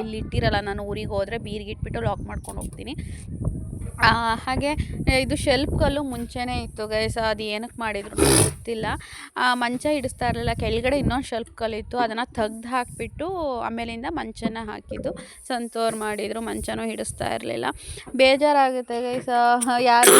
ಇಲ್ಲಿ ಇಟ್ಟಿರಲ್ಲ, ನಾನು ಊರಿಗೆ ಹೋದರೆ ಬೀರ್ಗಿಟ್ಬಿಟ್ಟು ಲಾಕ್ ಮಾಡ್ಕೊಂಡು ಹೋಗ್ತೀನಿ. ಹಾಗೆ ಇದು ಶೆಲ್ಫ್ ಕಲ್ಲು ಮುಂಚೆನೇ ಇತ್ತು ಗೈಸ ಅದು ಏನಕ್ಕೆ ಮಾಡಿದ್ರು ಗೊತ್ತಿಲ್ಲ. ಮಂಚ ಹಿಡಿಸ್ತಾ ಇರಲಿಲ್ಲ. ಕೆಳಗಡೆ ಇನ್ನೊಂದು ಶೆಲ್ಫ್ ಕಲ್ಲಿತ್ತು ಅದನ್ನು ತೆಗ್ದು ಹಾಕಿಬಿಟ್ಟು ಆಮೇಲಿಂದ ಮಂಚನ ಹಾಕಿದ್ದು. ಸಂತೋರ್ ಮಾಡಿದರು. ಮಂಚನೂ ಹಿಡಿಸ್ತಾ ಇರಲಿಲ್ಲ. ಬೇಜಾರಾಗುತ್ತೆ ಗೈಸ ಯಾರು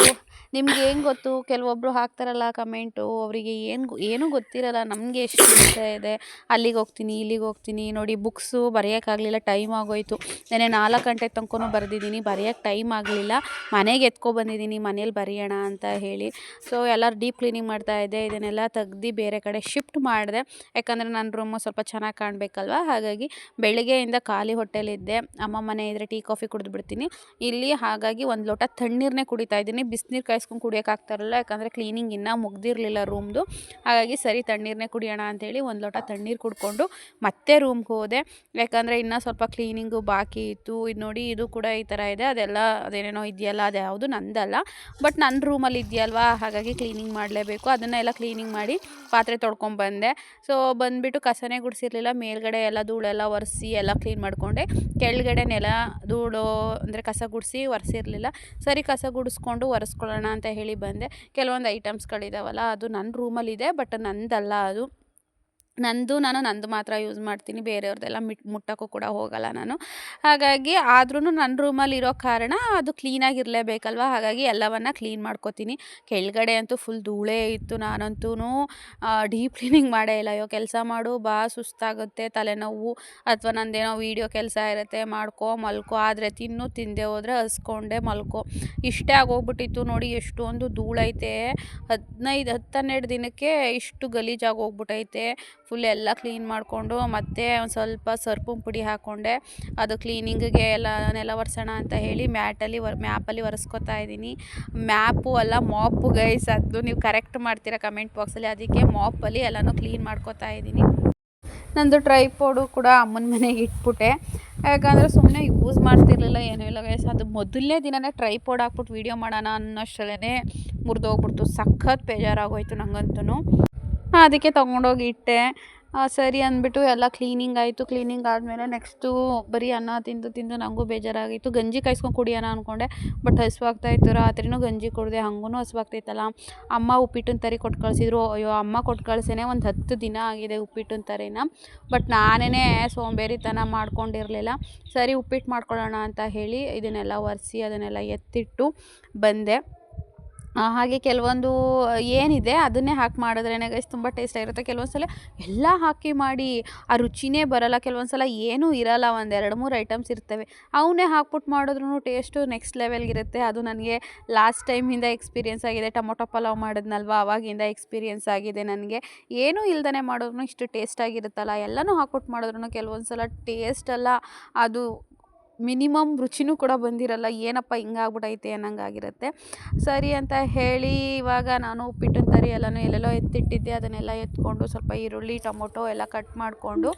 ನಿಮ್ಗೆ ಏನು ಗೊತ್ತು? ಕೆಲವೊಬ್ಬರು ಹಾಕ್ತಾರಲ್ಲ ಕಮೆಂಟು, ಅವರಿಗೆ ಏನು ಏನೂ ಗೊತ್ತಿರಲ್ಲ. ನಮಗೆ ಎಷ್ಟು ಇಷ್ಟ ಇದೆ. ಅಲ್ಲಿಗೆ ಹೋಗ್ತೀನಿ, ಇಲ್ಲಿಗೆ ಹೋಗ್ತೀನಿ. ನೋಡಿ ಬುಕ್ಸು ಬರೆಯೋಕ್ಕಾಗಲಿಲ್ಲ, ಟೈಮ್ ಆಗೋಯ್ತು. ನೆನೆ ನಾಲ್ಕು ಗಂಟೆ ತನಕನೂ ಬರೆದಿದ್ದೀನಿ. ಬರೆಯೋಕ್ಕೆ ಟೈಮ್ ಆಗಲಿಲ್ಲ. ಮನೆಗೆ ಎತ್ಕೊ ಬಂದಿದ್ದೀನಿ. ಮನೇಲಿ ಬರೆಯೋಣ ಅಂತ ಹೇಳಿ. ಸೊ, ಎಲ್ಲರೂ ಡೀಪ್ ಕ್ಲೀನಿಂಗ್ ಮಾಡ್ತಾ ಇದ್ದೆ. ಇದನ್ನೆಲ್ಲ ತೆಗ್ದು ಬೇರೆ ಕಡೆ ಶಿಫ್ಟ್ ಮಾಡಿದೆ. ಯಾಕಂದರೆ ನನ್ನ ರೂಮು ಸ್ವಲ್ಪ ಚೆನ್ನಾಗಿ ಕಾಣಬೇಕಲ್ವ? ಹಾಗಾಗಿ ಬೆಳಗ್ಗೆಯಿಂದ ಖಾಲಿ ಹೊಟ್ಟೆಲಿದ್ದೆ. ಅಮ್ಮ ಮನೆ ಇದ್ದರೆ ಟೀ, ಕಾಫಿ ಕುಡಿದ್ಬಿಡ್ತೀನಿ. ಇಲ್ಲಿ ಹಾಗಾಗಿ ಒಂದು ಲೋಟ ತಣ್ಣೀರನ್ನೇ ಕುಡಿತಾ ಇದ್ದೀನಿ. ಬಿಸಿನೀರು ಕಾಯಿಸ್ಕೊಂಡು ಕುಡಿಯೋಕ್ಕಾಗ್ತಾರಲ್ಲ ಯಾಕಂದರೆ ಕ್ಲೀನಿಂಗ್ ಇನ್ನೂ ಮುಗ್ದಿರಲಿಲ್ಲ ರೂಮ್ದು ಹಾಗಾಗಿ ಸರಿ ತಣ್ಣೀರನ್ನೇ ಕುಡಿಯೋಣ ಅಂಥೇಳಿ ಒಂದು ಲೋಟ ತಣ್ಣೀರು ಕುಡ್ಕೊಂಡು ಮತ್ತೆ ರೂಮ್ಗೆ ಹೋದೆ. ಯಾಕಂದರೆ ಇನ್ನೂ ಸ್ವಲ್ಪ ಕ್ಲೀನಿಂಗು ಬಾಕಿ ಇತ್ತು. ಇದು ನೋಡಿ ಇದು ಕೂಡ ಈ ಥರ ಇದೆ. ಅದೆಲ್ಲ ಅದೇನೇನೋ ಇದೆಯಲ್ಲ, ಅದು ಯಾವುದು ನಂದಲ್ಲ. ಬಟ್ ನನ್ನ ರೂಮಲ್ಲಿ ಇದೆಯಲ್ವಾ? ಹಾಗಾಗಿ ಕ್ಲೀನಿಂಗ್ ಮಾಡಲೇಬೇಕು. ಅದನ್ನೆಲ್ಲ ಕ್ಲೀನಿಂಗ್ ಮಾಡಿ ಪಾತ್ರೆ ತೊಳ್ಕೊಂಬಂದೆ ಸೊ ಬಂದುಬಿಟ್ಟು ಕಸನೇ ಗುಡಿಸಿರಲಿಲ್ಲ. ಮೇಲ್ಗಡೆ ಎಲ್ಲ ಧೂಳೆಲ್ಲ ಒರೆಸಿ ಎಲ್ಲ ಕ್ಲೀನ್ ಮಾಡಿಕೊಂಡೆ. ಕೆಳಗಡೆ ನೆಲ ಧೂಳು ಅಂದರೆ ಕಸ ಗುಡಿಸಿ ಒರೆಸಿರಲಿಲ್ಲ. ಸರಿ ಕಸ ಗುಡಿಸ್ಕೊಂಡು ಒರೆಸ್ಕೊಳ್ಳೋಣ ಅಂತ ಹೇಳಿ ಬಂದೆ. ಕೆಲವೊಂದು ಐಟಮ್ಸ್ಗಳಿದಾವಲ್ಲ ಅದು ನನ್ನ ರೂಮಲ್ಲಿದೆ ಬಟ್ ನಂದಲ್ಲ ಅದು. ನಂದು ನಾನು ನಂದು ಮಾತ್ರ ಯೂಸ್ ಮಾಡ್ತೀನಿ ಬೇರೆಯವ್ರದ್ದೆಲ್ಲ ಮಿಟ್, ಮುಟ್ಟೋಕ್ಕೂ ಕೂಡ ಹೋಗಲ್ಲ ನಾನು. ಹಾಗಾಗಿ ಆದ್ರೂ ನನ್ನ ರೂಮಲ್ಲಿ ಇರೋ ಕಾರಣ ಅದು ಕ್ಲೀನಾಗಿರಲೇಬೇಕಲ್ವ ಹಾಗಾಗಿ ಎಲ್ಲವನ್ನು ಕ್ಲೀನ್ ಮಾಡ್ಕೋತೀನಿ. ಕೆಳಗಡೆ ಅಂತೂ ಫುಲ್ ಧೂಳೇ ಇತ್ತು ನಾನಂತೂ ಡೀಪ್ ಕ್ಲೀನಿಂಗ್ ಮಾಡೇ ಇಲ್ಲ. ಅಯ್ಯೋ, ಕೆಲಸ ಮಾಡು, ಬಾ, ಸುಸ್ತಾಗುತ್ತೆ, ತಲೆನೋವು, ಅಥವಾ ನಂದೇನೋ ವೀಡಿಯೋ ಕೆಲಸ ಇರುತ್ತೆ, ಮಾಡ್ಕೋ, ಮಲ್ಕೋ, ಆದರೆ ತಿನ್ನು, ತಿಂದೆ ಹೋದರೆ ಹಸ್ಕೊಂಡೆ ಮಲ್ಕೋ. ಇಷ್ಟೇ ಆಗೋಗ್ಬಿಟ್ಟಿತ್ತು ನೋಡಿ, ಎಷ್ಟೊಂದು ಧೂಳೈತೆ. ಹದಿನೈದು ಹತ್ತು ಹನ್ನೆರಡು ದಿನಕ್ಕೆ ಇಷ್ಟು ಗಲೀಜಾಗಿ ಹೋಗ್ಬಿಟ್ಟೈತೆ ಫುಲ್ ಎಲ್ಲ ಕ್ಲೀನ್ ಮಾಡಿಕೊಂಡು ಮತ್ತೆ ಒಂದು ಸ್ವಲ್ಪ ಸರ್ಪುಂ ಪುಡಿ ಹಾಕ್ಕೊಂಡೆ ಅದು ಕ್ಲೀನಿಂಗಿಗೆ ಎಲ್ಲ ನೆಲ ಒರೆಸೋಣ ಅಂತ ಹೇಳಿ ಮ್ಯಾಟಲ್ಲಿ ವರ್ ಮ್ಯಾಪಲ್ಲಿ ಒರೆಸ್ಕೊತಾ ಇದ್ದೀನಿ. ಮ್ಯಾಪು ಅಲ್ಲ ಮಾಪು ಗೈಸ್ ಅದು ನೀವು ಕರೆಕ್ಟ್ ಮಾಡ್ತೀರಾ ಕಮೆಂಟ್ ಬಾಕ್ಸಲ್ಲಿ ಅದಕ್ಕೆ ಮಾಪಲ್ಲಿ ಎಲ್ಲನೂ ಕ್ಲೀನ್ ಮಾಡ್ಕೊತಾ ಇದ್ದೀನಿ. ನಂದು ಟ್ರೈಪೋಡು ಕೂಡ ಅಮ್ಮನ ಮನೆಗೆ ಇಟ್ಬಿಟ್ಟೆ. ಯಾಕಂದರೆ ಸುಮ್ಮನೆ ಯೂಸ್ ಮಾಡ್ತಿರ್ಲಿಲ್ಲ, ಏನೂ ಇಲ್ಲ ಗೈಸ್ ಅದು ಮೊದಲನೇ ದಿನನೇ ಟ್ರೈಪೋಡ್ ಹಾಕ್ಬಿಟ್ಟು ವೀಡಿಯೋ ಮಾಡೋಣ ಅನ್ನೋಷ್ಟರಲ್ಲೇ ಮುರಿದೋಗ್ಬಿಡ್ತು. ಸಖತ್ ಬೇಜಾರಾಗೋಯ್ತು ನಂಗಂತೂ ಅದಕ್ಕೆ ತೊಗೊಂಡೋಗಿ ಇಟ್ಟೆ. ಸರಿ ಅಂದ್ಬಿಟ್ಟು ಎಲ್ಲ ಕ್ಲೀನಿಂಗ್ ಆಯಿತು. ಕ್ಲೀನಿಂಗ್ ಆದಮೇಲೆ ನೆಕ್ಸ್ಟು ಬರೀ ಅನ್ನ ತಿಂದು ತಿಂದು ನನಗೂ ಬೇಜಾರಾಗಿತ್ತು. ಗಂಜಿ ಕಾಯಿಸ್ಕೊಂಡು ಕುಡಿಯೋಣ ಅಂದ್ಕೊಂಡೆ ಬಟ್ ಹಸುವಾಗ್ತಾಯಿತ್ತು ರಾತ್ರಿನೂ ಗಂಜಿ ಕುಡಿದೆ ಹಾಗೂ ಹಸುವಾಗ್ತೈತಲ್ಲ ಅಮ್ಮ ಉಪ್ಪಿಟ್ಟಿನ ತರಿ ಕೊಟ್ಟು ಕಳಿಸಿದ್ರು. ಅಯ್ಯೋ, ಅಮ್ಮ ಕೊಟ್ಟು ಕಳ್ಸೇನೆ ಒಂದು ಹತ್ತು ದಿನ ಆಗಿದೆ ಉಪ್ಪಿಟ್ಟಿನ ತರಿನ. ಬಟ್ ನಾನೇ ಸೋಂಬೇರಿತನ ಮಾಡ್ಕೊಂಡಿರಲಿಲ್ಲ. ಸರಿ ಉಪ್ಪಿಟ್ಟು ಮಾಡ್ಕೊಳ್ಳೋಣ ಅಂತ ಹೇಳಿ ಇದನ್ನೆಲ್ಲ ಒರೆಸಿ, ಅದನ್ನೆಲ್ಲ ಎತ್ತಿಟ್ಟು ಬಂದೆ. ಹಾಗೆ ಕೆಲವೊಂದು ಏನಿದೆ ಅದನ್ನೇ ಹಾಕಿ ಮಾಡಿದ್ರೇ ಗೈಸ್ ತುಂಬ ಟೇಸ್ಟಾಗಿರುತ್ತೆ ಕೆಲವೊಂದು ಸಲ ಎಲ್ಲ ಹಾಕಿ ಮಾಡಿ ಆ ರುಚಿನೇ ಬರಲ್ಲ. ಕೆಲವೊಂದು ಸಲ ಏನೂ ಇರಲ್ಲ. ಒಂದು ಎರಡು ಮೂರು ಐಟಮ್ಸ್ ಇರ್ತವೆ. ಅವನ್ನೇ ಹಾಕ್ಬಿಟ್ಟು ಮಾಡಿದ್ರೂ ಟೇಸ್ಟು ನೆಕ್ಸ್ಟ್ ಲೆವೆಲ್ಗಿರುತ್ತೆ ಅದು ನನಗೆ ಲಾಸ್ಟ್ ಟೈಮಿಂದ ಎಕ್ಸ್ಪೀರಿಯೆನ್ಸ್ ಆಗಿದೆ. ಟೊಮೊಟೊ ಪಲಾವ್ ಮಾಡಿದ್ನಲ್ವ? ಅವಾಗಿಂದ ಎಕ್ಸ್ಪೀರಿಯೆನ್ಸ್ ಆಗಿದೆ ನನಗೆ. ಏನೂ ಇಲ್ದೇ ಮಾಡಿದ್ರು ಇಷ್ಟು ಟೇಸ್ಟಾಗಿರುತ್ತಲ್ಲ ಎಲ್ಲನೂ ಹಾಕ್ಬಿಟ್ಟು ಮಾಡಿದ್ರು ಕೆಲವೊಂದು ಸಲ ಟೇಸ್ಟ್ ಎಲ್ಲ ಅದು ಮಿನಿಮಮ್ ರುಚಿನೂ ಕೂಡ ಬಂದಿರಲ್ಲ, ಏನಪ್ಪ ಹಿಂಗಾಗ್ಬಿಟ್ಟೈತೆ ಅನ್ನಂಗಾಗಿರುತ್ತೆ. ಸರಿ ಅಂತ ಹೇಳಿ ಇವಾಗ ನಾನು ಉಪ್ಪಿಟ್ಟಿನ ತರಿ ಎಲ್ಲನೂ ಎಲ್ಲೆಲ್ಲೋ ಎತ್ತಿಟ್ಟಿದ್ದೆ, ಅದನ್ನೆಲ್ಲ ಎತ್ಕೊಂಡು ಸ್ವಲ್ಪ ಈರುಳ್ಳಿ, ಟೊಮೊಟೊ ಎಲ್ಲ ಕಟ್ ಮಾಡಿಕೊಂಡು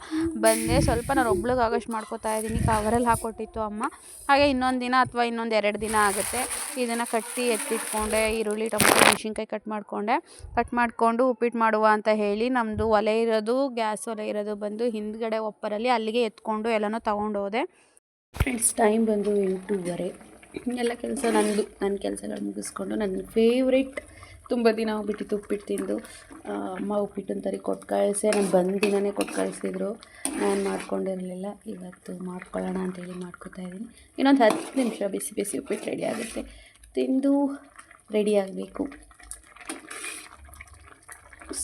ಬಂದೆ. ಸ್ವಲ್ಪ ನಾನು ಒಬ್ಳಿಗೆ ಆಗೋಷ್ಟು ಮಾಡ್ಕೋತಾ ಇದ್ದೀನಿ, ಕವರಲ್ಲಿ ಹಾಕ್ಕೊಟ್ಟಿತ್ತು ಅಮ್ಮ. ಹಾಗೆ ಇನ್ನೊಂದು ದಿನ ಅಥವಾ ಇನ್ನೊಂದು ಎರಡು ದಿನ ಆಗುತ್ತೆ. ಇದನ್ನು ಕಟ್ಟಿ ಎತ್ತಿಟ್ಕೊಂಡೆ, ಈರುಳ್ಳಿ, ಟೊಮೊಟೊ, ಮೆಣಸಿನ್ಕಾಯಿ ಕಟ್ ಮಾಡಿಕೊಂಡೆ. ಕಟ್ ಮಾಡಿಕೊಂಡು ಉಪ್ಪಿಟ್ಟು ಮಾಡುವ ಅಂತ ಹೇಳಿ ನಮ್ಮದು ಒಲೆ ಇರೋದು, ಗ್ಯಾಸ್ ಒಲೆ ಇರೋದು ಬಂದು ಹಿಂದ್ಗಡೆ ಒಪ್ಪರಲ್ಲಿ ಅಲ್ಲಿಗೆ ಎತ್ಕೊಂಡು ಎಲ್ಲನೂ ತಗೊಂಡು ಹೋದೆ ಫ್ರೆಂಡ್ಸ್ ಟೈಮ್ ಬಂದು ಎಂಟೂವರೆ. ಎಲ್ಲ ಕೆಲಸ ನಂದು. ನನ್ನ ಕೆಲಸಗಳು ಮುಗಿಸ್ಕೊಂಡು ನನ್ನ ಫೇವ್ರೆಟ್ ತುಂಬ ದಿನ ಹೋಗ್ಬಿಟ್ಟಿತ್ತು ಉಪ್ಪಿಟ್ಟು ತಿಂದು. ಅಮ್ಮ ಅಮ್ಮ ಒಂದು ತರಿ ಕೊಟ್ಟು ಕಳಿಸೆ ನಾನು ಬಂದ ದಿನವೇ ಕೊಟ್ಟು ಕಳಿಸಿದ್ರು ನಾನು ಮಾಡ್ಕೊಂಡಿರಲಿಲ್ಲ. ಇವತ್ತು ಮಾಡ್ಕೊಳ್ಳೋಣ ಅಂತೇಳಿ ಮಾಡ್ಕೊತಾ ಇದ್ದೀನಿ. ಇನ್ನೊಂದು ಹತ್ತು ನಿಮಿಷ ಬಿಸಿ ಬಿಸಿ ಉಪ್ಪಿಟ್ಟು ರೆಡಿ ಆಗುತ್ತೆ. ತಿಂದು ರೆಡಿ ಆಗಬೇಕು.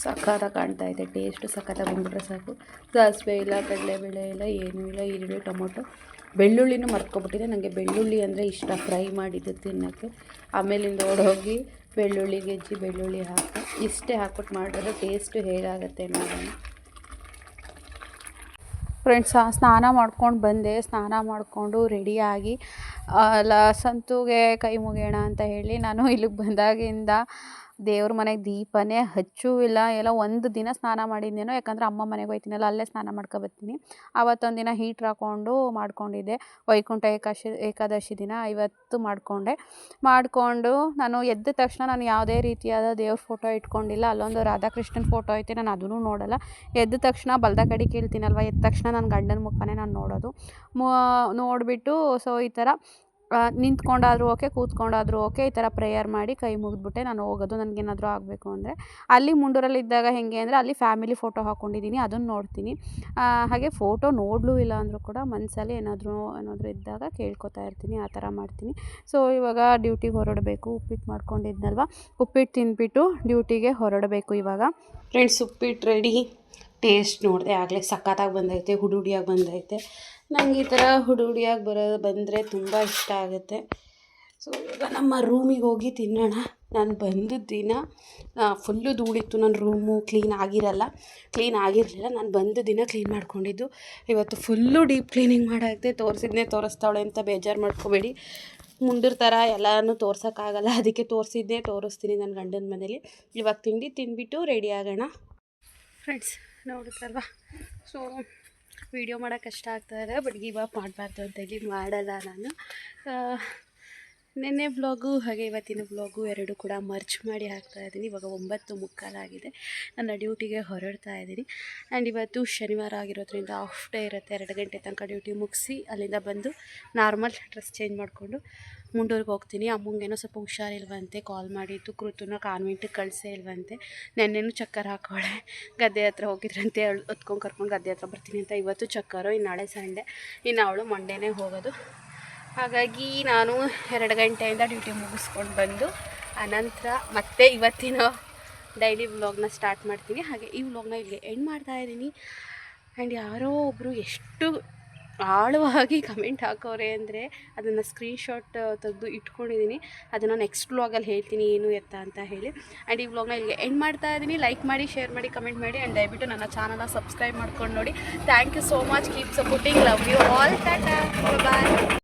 ಸಖತ್ತಾಗಿ ಕಾಣ್ತಾ ಇದೆ. ಟೇಸ್ಟು ಸಖತ್ತಾಗಿ ಬಂದ್ಬಿಟ್ರೆ ಸಾಕು. ಸಾಸಿವೆ ಇಲ್ಲ, ಕಡಲೆಬೇಳೆ ಇಲ್ಲ, ಏನೂ ಇಲ್ಲ, ಈರುಳ್ಳಿ, ಟೊಮೊಟೊ. ಬೆಳ್ಳುಳ್ಳಿನೂ ಮರ್ಕೊಬಿಟ್ಟಿದೆ ನನಗೆ ಬೆಳ್ಳುಳ್ಳಿ ಅಂದರೆ ಇಷ್ಟ. ಫ್ರೈ ಮಾಡಿದ್ದು ತಿನ್ನೋಕ್ಕೆ. ಆಮೇಲಿಂದ ಓಡೋಗಿ ಬೆಳ್ಳುಳ್ಳಿ, ಗೆಜ್ಜಿ ಬೆಳ್ಳುಳ್ಳಿ ಹಾಕಿ ಇಷ್ಟೇ ಹಾಕ್ಬಿಟ್ಟು ಮಾಡಿದ್ರೆ ಟೇಸ್ಟು ಹೇಗಾಗುತ್ತೆ ನೋಡೋಣ. ಫ್ರೆಂಡ್ಸ್ ಸ್ನಾನ ಮಾಡ್ಕೊಂಡು ಬಂದೆ. ಸ್ನಾನ ಮಾಡಿಕೊಂಡು ರೆಡಿಯಾಗಿ ಲ, ಸಂತುಗೆ ಕೈ ಮುಗಿಯೋಣ ಅಂತ ಹೇಳಿ ನಾನು ಇಲ್ಲಿಗೆ ಬಂದಾಗಿಂದ ದೇವ್ರ ಮನೆಗೆ ದೀಪನೇ ಹಚ್ಚೂ ಇಲ್ಲ ಎಲ್ಲ ಒಂದು ದಿನ ಸ್ನಾನ ಮಾಡಿದ್ನೇನೋ, ಯಾಕಂದ್ರೆ ಅಮ್ಮ ಮನೆಗೆ ಹೋಯ್ತೀನಲ್ಲ, ಅಲ್ಲೇ ಸ್ನಾನ ಮಾಡ್ಕೊಬರ್ತೀನಿ ಆವತ್ತೊಂದು ದಿನ ಹೀಟ್ರ್ ಹಾಕ್ಕೊಂಡು ಮಾಡ್ಕೊಂಡಿದ್ದೆ. ವೈಕುಂಠ ಏಕಾಶಿ, ಏಕಾದಶಿ ದಿನ ಇವತ್ತು ಮಾಡಿಕೊಂಡೆ. ಮಾಡಿಕೊಂಡು ನಾನು ಎದ್ದ ತಕ್ಷಣ ನಾನು ಯಾವುದೇ ರೀತಿಯಾದ ದೇವ್ರ ಫೋಟೋ ಇಟ್ಕೊಂಡಿಲ್ಲ. ಅಲ್ಲೊಂದು ರಾಧಾಕೃಷ್ಣನ ಫೋಟೋ ಐತೆ, ನಾನು ಅದನ್ನು ನೋಡಲ್ಲ. ಎದ್ದ ತಕ್ಷಣ ಬಲ್ದ ಕಡೆ ಕೇಳ್ತೀನಲ್ವ? ಎದ್ದ ತಕ್ಷಣ ನನ್ನ ಗಂಡನ ಮುಖನೇ ನಾನು ನೋಡೋದು. ನೋಡಿಬಿಟ್ಟು, ಸೊ ಈ ಥರ ನಿಂತ್ಕೊಂಡಾದ್ರೂ ಓಕೆ, ಕೂತ್ಕೊಂಡಾದ್ರೂ ಓಕೆ, ಈ ಥರ ಪ್ರೇಯರ್ ಮಾಡಿ ಕೈ ಮುಗಿದ್ಬಿಟ್ಟೆ, ನಾನು ಹೋಗೋದು ನನಗೇನಾದರೂ ಆಗಬೇಕು ಅಂದರೆ. ಅಲ್ಲಿ ಮುಂಡೂರಲ್ಲಿದ್ದಾಗ ಹೇಗೆ ಅಂದರೆ, ಅಲ್ಲಿ ಫ್ಯಾಮಿಲಿ ಫೋಟೋ ಹಾಕ್ಕೊಂಡಿದ್ದೀನಿ ಅದನ್ನು ನೋಡ್ತೀನಿ. ಹಾಗೆ ಫೋಟೋ ನೋಡಲೂ ಇಲ್ಲ ಅಂದರೂ ಕೂಡ ಮನಸ್ಸಲ್ಲಿ ಏನಾದರೂ ಏನಾದರೂ ಇದ್ದಾಗ ಕೇಳ್ಕೊತಾ ಇರ್ತೀನಿ, ಆ ಥರ ಮಾಡ್ತೀನಿ. ಸೊ ಇವಾಗ ಡ್ಯೂಟಿಗೆ ಹೊರಡಬೇಕು, ಉಪ್ಪಿಟ್ಟು ಮಾಡ್ಕೊಂಡಿದ್ನಲ್ವ? ಉಪ್ಪಿಟ್ಟು ತಿಂದ್ಬಿಟ್ಟು ಡ್ಯೂಟಿಗೆ ಹೊರಡಬೇಕು ಇವಾಗ. ಫ್ರೆಂಡ್ಸ್ ಉಪ್ಪಿಟ್ಟು ರೆಡಿ ಟೇಸ್ಟ್ ನೋಡಿದೆ, ಆಗಲೇ ಸಖತ್ತಾಗಿ ಬಂದೈತೆ, ಹುಡುಡಿಯಾಗಿ ಬಂದೈತೆ. ನಂಗೆ ಈ ಥರ ಹುಡು ಹುಡಿಯಾಗಿ ಬರೋ ಬಂದರೆ ತುಂಬ ಇಷ್ಟ ಆಗುತ್ತೆ. ಸೊ ಇವಾಗ ನಮ್ಮ ರೂಮಿಗೆ ಹೋಗಿ ತಿನ್ನೋಣ. ನಾನು ಬಂದಿದ್ದ ದಿನ ಫುಲ್ಲು ಧೂಳಿತ್ತು. ನನ್ನ ರೂಮು ಕ್ಲೀನ್ ಆಗಿರಲ್ಲ. ಕ್ಲೀನ್ ಆಗಿರಲಿಲ್ಲ. ನಾನು ಬಂದ ದಿನ ಕ್ಲೀನ್ ಮಾಡ್ಕೊಂಡಿದ್ದು. ಇವತ್ತು ಫುಲ್ಲು ಡೀಪ್ ಕ್ಲೀನಿಂಗ್ ಮಾಡಾಗುತ್ತೆ ತೋರಿಸಿದ್ನೇ ತೋರಿಸ್ತಾಳೆ ಅಂತ ಬೇಜಾರು ಮಾಡ್ಕೋಬೇಡಿ. ಮುಂದಿರ ಥರ ಎಲ್ಲನೂ ತೋರ್ಸೋಕ್ಕಾಗಲ್ಲ ಅದಕ್ಕೆ ತೋರಿಸಿದ್ದೇ ತೋರಿಸ್ತೀನಿ ನನ್ನ ಗಂಡನ ಮನೇಲಿ. ಇವಾಗ ತಿಂಡಿ ತಿಂದ್ಬಿಟ್ಟು ರೆಡಿ ಆಗೋಣ. ಫ್ರೆಂಡ್ಸ್ ನೋಡುತ್ತಲ್ವಾ ಸೊ ವೀಡಿಯೋ ಮಾಡೋಕೆ ಕಷ್ಟ ಆಗ್ತಾಯಿದೆ ಬಟ್ ಗಿವ್ ಅಪ್ ಮಾಡಬಾರ್ದು ಅಂತೇಳಿ ಮಾಡಲ್ಲ ನಾನು. ನಿನ್ನೆ ಬ್ಲಾಗು ಹಾಗೆ ಇವತ್ತಿನ ಬ್ಲಾಗು ಎರಡು ಕೂಡ ಮರ್ಚ್ ಮಾಡಿ ಹಾಕ್ತಾ ಇದ್ದೀನಿ. ಇವಾಗ ಒಂಬತ್ತು ಮುಕ್ಕಾಲಾಗಿದೆ ನನ್ನ ಡ್ಯೂಟಿಗೆ ಹೊರಡ್ತಾ ಇದ್ದೀನಿ. ಆ್ಯಂಡ್ ಇವತ್ತು ಶನಿವಾರ ಆಗಿರೋದ್ರಿಂದ ಆಫ್ ಡೇ ಇರುತ್ತೆ. ಎರಡು ಗಂಟೆ ತನಕ ಡ್ಯೂಟಿ ಮುಗಿಸಿ ಅಲ್ಲಿಂದ ಬಂದು ನಾರ್ಮಲ್ ಡ್ರೆಸ್ ಚೇಂಜ್ ಮಾಡಿಕೊಂಡು ಮುಂಡೂರಿಗೆ ಹೋಗ್ತೀನಿ. ಅಮ್ಮಂಗೇನೋ ಸ್ವಲ್ಪ ಹುಷಾರಿಲ್ವಂತೆ. ಕಾಲ್ ಮಾಡಿದ್ದು ಕೃತುನ ಕಾನ್ವೆಂಟಿಗೆ ಕಳಿಸೇ ಇಲ್ವಂತೆ. ನೆನ್ನೆನೂ ಚಕ್ಕರ್ ಹಾಕೋಳೆ ಗದ್ದೆ ಹತ್ರ ಹೋಗಿದ್ರಂತೆ. ಹೊತ್ಕೊಂಡು ಕರ್ಕೊಂಡು ಗದ್ದೆ ಹತ್ರ ಬರ್ತೀನಿ ಅಂತ. ಇವತ್ತು ಚಕ್ಕರು ಇನ್ನು ನಾಳೆ ಸಂಡೆ. ಇನ್ನು ಅವಳು ಮಂಡೇನೇ ಹೋಗೋದು. ಹಾಗಾಗಿ ನಾನು ಎರಡು ಗಂಟೆಯಿಂದ ಡ್ಯೂಟಿ ಮುಗಿಸ್ಕೊಂಡು ಬಂದು, ಅನಂತರ ಮತ್ತೆ ಇವತ್ತಿನ ಡೈಲಿ ವ್ಲಾಗ್ನ ಸ್ಟಾರ್ಟ್ ಮಾಡ್ತೀನಿ. ಹಾಗೆ ಈ ವ್ಲಾಗ್ನ ಇಲ್ಲಿಗೆ ಎಂಡ್ ಮಾಡ್ತಾ ಇದ್ದೀನಿ. ಆ್ಯಂಡ್ ಯಾರೋ ಒಬ್ಬರು ಎಷ್ಟು ಆಳವಾಗಿ ಕಮೆಂಟ್ ಹಾಕೋರೆ ಅಂದರೆ ಅದನ್ನು ಸ್ಕ್ರೀನ್ಶಾಟ್ ತೆಗೆದು ಇಟ್ಕೊಂಡಿದ್ದೀನಿ. ಅದನ್ನು ನೆಕ್ಸ್ಟ್ ವ್ಲಾಗಲ್ಲಿ ಹೇಳ್ತೀನಿ ಏನು ಎತ್ತ ಅಂತ ಹೇಳಿ. ಆ್ಯಂಡ್ ಈ ವ್ಲಾಗ್ನ ಇಲ್ಲಿಗೆ ಎಂಡ್ ಮಾಡ್ತಾ ಇದ್ದೀನಿ. ಲೈಕ್ ಮಾಡಿ ಶೇರ್ ಮಾಡಿ ಕಮೆಂಟ್ ಮಾಡಿ ಆ್ಯಂಡ್ ದಯವಿಟ್ಟು ನನ್ನ ಚಾನಲ್ನ ಸಬ್ಸ್ಕ್ರೈಬ್ ಮಾಡ್ಕೊಂಡು ನೋಡಿ. Thank you so much keep supporting love you all Tata bye